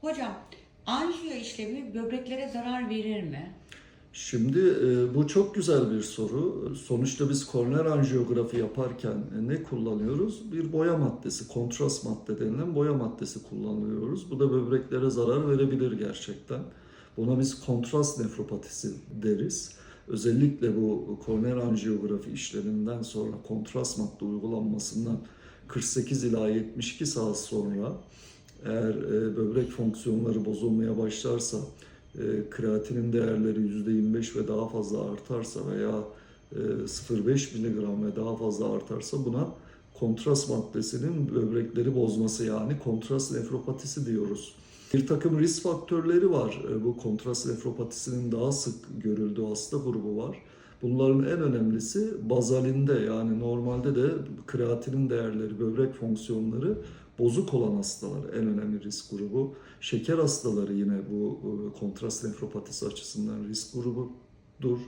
Hocam anjiyo işlemi böbreklere zarar verir mi? Şimdi e, bu çok güzel bir soru. Sonuçta biz koroner anjiyografi yaparken e, ne kullanıyoruz? Bir boya maddesi, kontrast madde denilen boya maddesi kullanıyoruz. Bu da böbreklere zarar verebilir gerçekten. Buna biz kontrast nefropatisi deriz. Özellikle bu koroner anjiyografi işleminden sonra kontrast madde uygulanmasından 48 ila 72 saat sonra eğer e, böbrek fonksiyonları bozulmaya başlarsa e, kreatinin değerleri %25 ve daha fazla artarsa veya e, 0,5 miligram ve daha fazla artarsa buna kontrast maddesinin böbrekleri bozması yani kontrast nefropatisi diyoruz. Bir takım risk faktörleri var. E, Bu kontrast nefropatisinin daha sık görüldüğü hasta grubu var. Bunların en önemlisi bazalinde yani normalde de kreatinin değerleri, böbrek fonksiyonları bozuk olan hastalar en önemli risk grubu. Şeker hastaları yine bu e, kontrast nefropatisi açısından risk grubudur.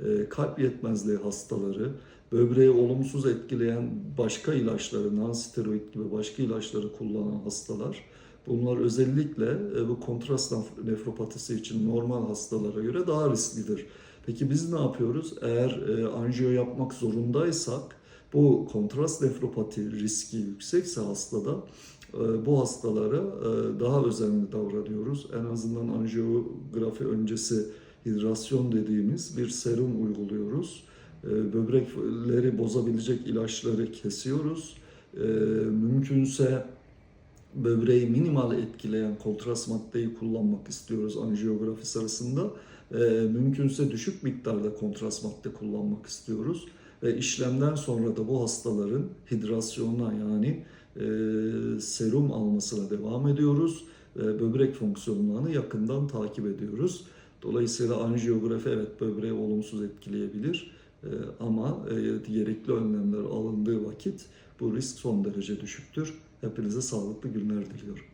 E, Kalp yetmezliği hastaları, böbreği olumsuz etkileyen başka ilaçları, non-steroid gibi başka ilaçları kullanan hastalar Bunlar özellikle e, bu kontrast nef- nefropatisi için normal hastalara göre daha risklidir. Peki biz ne yapıyoruz? Eğer anjiyo yapmak zorundaysak bu kontrast nefropati riski yüksekse hastada e, bu hastalara e, daha özenli davranıyoruz. En azından anjiyografi öncesi hidrasyon dediğimiz bir serum uyguluyoruz. E, Böbrekleri bozabilecek ilaçları kesiyoruz. Mümkünse böbreği minimal etkileyen kontrast maddeyi kullanmak istiyoruz anjiyografi sırasında. Mümkünse düşük miktarda kontrast madde kullanmak istiyoruz. Ve işlemden sonra da bu hastaların hidrasyonuna yani e, serum almasına devam ediyoruz. Ve böbrek fonksiyonlarını yakından takip ediyoruz. Dolayısıyla anjiyografi evet böbreği olumsuz etkileyebilir. E, ama e, gerekli önlemler alındığı vakit bu risk son derece düşüktür. Hepinize sağlıklı günler diliyorum.